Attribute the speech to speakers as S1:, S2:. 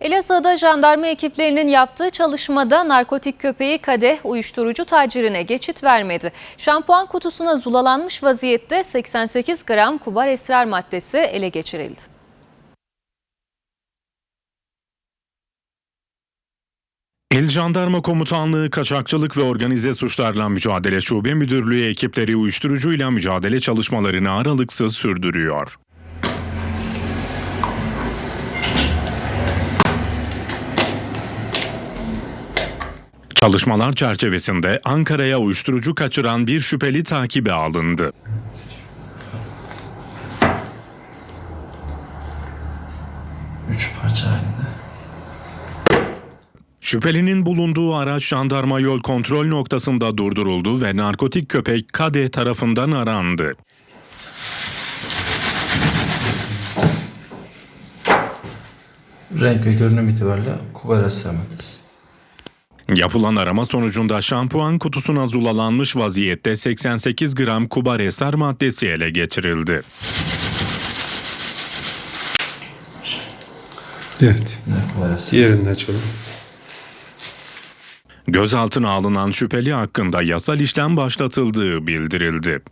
S1: Elazığ'da jandarma ekiplerinin yaptığı çalışmada narkotik köpeği Kadeh uyuşturucu tacirine geçit vermedi. Şampuan kutusuna zulalanmış vaziyette 88 gram kubar esrar maddesi ele geçirildi.
S2: İl Jandarma Komutanlığı Kaçakçılık ve Organize Suçlarla Mücadele Şube Müdürlüğü ekipleri uyuşturucuyla mücadele çalışmalarını aralıksız sürdürüyor. Çalışmalar çerçevesinde Ankara'ya uyuşturucu kaçıran bir şüpheli takibe alındı.
S3: Üç parça halinde.
S2: Şüphelinin bulunduğu araç jandarma yol kontrol noktasında durduruldu ve narkotik köpek Kade tarafından arandı.
S3: Renk ve görünüm itibariyle kubar esrar maddesi.
S2: Yapılan arama sonucunda şampuan kutusuna zulalanmış vaziyette 88 gram kubar esar maddesi ele geçirildi.
S4: Evet.
S3: Yine kubar esrar.
S4: Diğerini de açalım.
S2: Gözaltına alınan şüpheli hakkında yasal işlem başlatıldığı bildirildi.